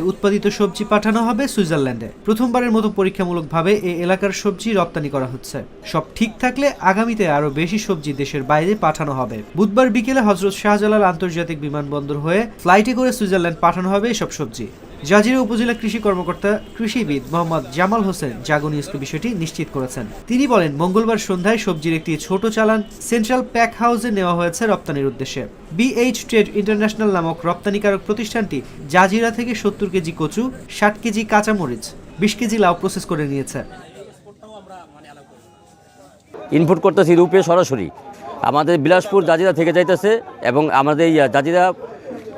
উৎপাদিত সবজি পাঠানো হবে সুইজারল্যান্ডে। প্রথমবারের মতো পরীক্ষামূলকভাবে এই এলাকার সবজি রপ্তানি করা হচ্ছে। সব ঠিক থাকলে আগামীতে আরও বেশি সবজি দেশের বাইরে পাঠানো হবে। বুধবার বিকেলে হজরত শাহজালাল আন্তর্জাতিক বিমানবন্দর হয়ে ফ্লাইটে করে সুইজারল্যান্ড পাঠানো হবে এসব সবজি। জাজিরা উপজেলা কৃষি কর্মকর্তা, কৃষিবিদ মোহাম্মদ জামাল হোসেন জাগো বিষয়টি নিশ্চিত করেছেন। তিনি বলেন, মঙ্গলবার সন্ধ্যায় সবজির একটি ছোট চালান সেন্ট্রাল প্যাক হাউসে নেওয়া হয়েছে রপ্তানির উদ্দেশ্যে। বিএইচ ট্রেড ইন্টারন্যাশনাল নামক রপ্তানিকারক প্রতিষ্ঠানটি জাজিরা থেকে সত্তর কেজি কচু, ষাট কেজি কাঁচামরিচ, বিশ কেজি লাউ প্রসেস করে নিয়েছে। ইনপুট করতেছি রূপে সরাসরি। আমাদের বিলাসপুর জাজিরা থেকে যাইতেছে এবং আমাদের জাজিরা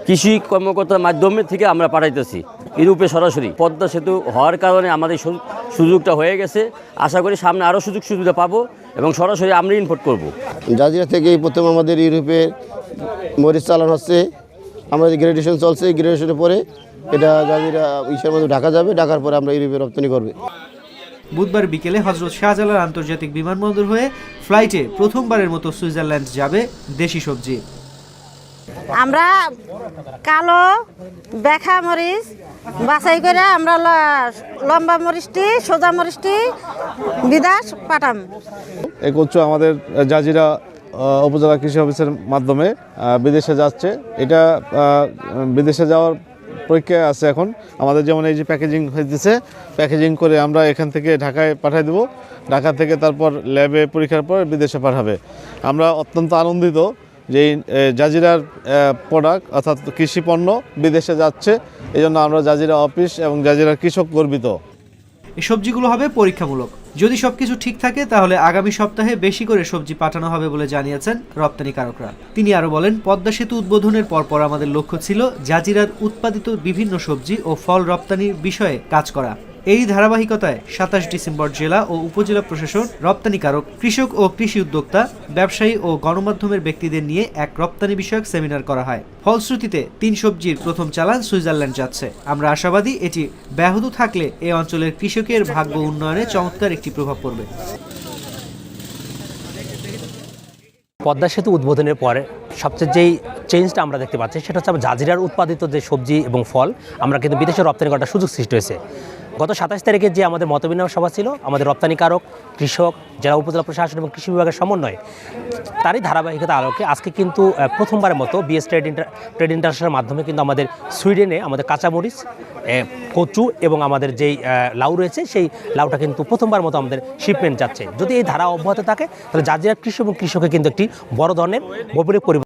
কৃষি কর্মকর্তার মাধ্যমে থেকে আমরা পাঠাইতেছি ইউরোপে সরাসরি। পদ্মা সেতু হওয়ার কারণে আমাদের সু- সুযোগটা হয়ে গেছে। আশা করি সামনে আরও সুযোগ সুবিধা পাবো এবং সরাসরি আমরা ইনপুট করব। জাজিরা থেকেই প্রথম আমাদের ইউরোপে মরিচ চালান হচ্ছে। আমাদের গ্রেডুয়েশন চলছে গ্রেডুয়েশনের পরে এটা জাজিরা ইসের মধ্যে ঢাকা যাবে। ঢাকার পরে আমরা ইউরোপে রপ্তানি করবে। বুধবার বিকেলে হজরত শাহজালাল আন্তর্জাতিক বিমানবন্দর হয়ে ফ্লাইটে প্রথমবারের মতো সুইজারল্যান্ড যাবে দেশি সবজি। আমরা কালো বেখা মরিচ বাছাই করে আমরা লম্বা মরিচটি, সোজা মরিচটি বিদাস পাঠাম। এই কচু আমাদের জাজিরা উপজেলা কৃষি অফিসের মাধ্যমে বিদেশে যাচ্ছে। এটা বিদেশে যাওয়ার পরীক্ষায় আছে এখন। আমাদের যেমন এই যে প্যাকেজিং হইতেছে, প্যাকেজিং করে আমরা এখান থেকে ঢাকায় পাঠিয়ে দেবো। ঢাকা থেকে তারপর ল্যাবে পরীক্ষার পর বিদেশে পাঠাবে। আমরা অত্যন্ত আনন্দিত। যে জাজিরার প্রোডাক্ট অর্থাৎ কৃষি পণ্য বিদেশে যাচ্ছে এই জন্য আমরা জাজিরা অফিস এবং জাজিরার কৃষক গর্বিত। এই সবজিগুলো হবে পরীক্ষামূলক। যদি সবকিছু ঠিক থাকে, তাহলে আগামী সপ্তাহে বেশি করে সবজি পাঠানো হবে বলে জানিয়েছেন রপ্তানিকারকরা। তিনি আরও বলেন, পদ্মা সেতু উদ্বোধনের পরপর আমাদের লক্ষ্য ছিল জাজিরার উৎপাদিত বিভিন্ন সবজি ও ফল রপ্তানির বিষয়ে কাজ করা। এই ধারাবাহিকতায় সাতাশ ডিসেম্বর জেলা ও উপজেলা প্রশাসন, রপ্তানিকারক, কৃষক ও কৃষি উদ্যোক্তা, ব্যবসায়ী ও গণমাধ্যমের ব্যক্তিদের নিয়ে এক রপ্তানি বিষয়ক সেমিনার করা হয়। ফলশ্রুতিতে তিন সবজির প্রথম চালান সুইজারল্যান্ড যাচ্ছে। আমরা আশাবাদী এটি ব্যাহত থাকলে এ অঞ্চলের কৃষকের ভাগ্য উন্নয়নে চমৎকার একটি প্রভাব পড়বে। পদ্মা সেতু উদ্বোধনের পরে সবচেয়ে যেই চেঞ্জটা আমরা দেখতে পাচ্ছি, সেটা হচ্ছে জাজিরার উৎপাদিত যে সবজি এবং ফল, আমরা কিন্তু বিদেশে রপ্তানি করার সুযোগ সৃষ্টি হয়েছে। গত সাতাশ তারিখে যে আমাদের মতবিনিময় সভা ছিল, আমাদের রপ্তানিকারক, কৃষক, জেলা উপজেলা প্রশাসন এবং কৃষি বিভাগের সমন্বয়ে, তারই ধারাবাহিকতা আলোকে আজকে কিন্তু প্রথমবারের মতো BS trade inter trade international মাধ্যমে কিন্তু আমাদের সুইডেনে আমাদের কাঁচামরিচ কচু এবং আমাদের যেই লাউ রয়েছে, সেই লাউটা কিন্তু প্রথমবার মতো আমাদের শিপমেন্ট যাচ্ছে। যদি এই ধারা অব্যাহত থাকে, তাহলে জাজিরা কৃষি এবং কৃষকের কিন্তু একটি বড় ধরনের বৈপরীক পরিবর্তন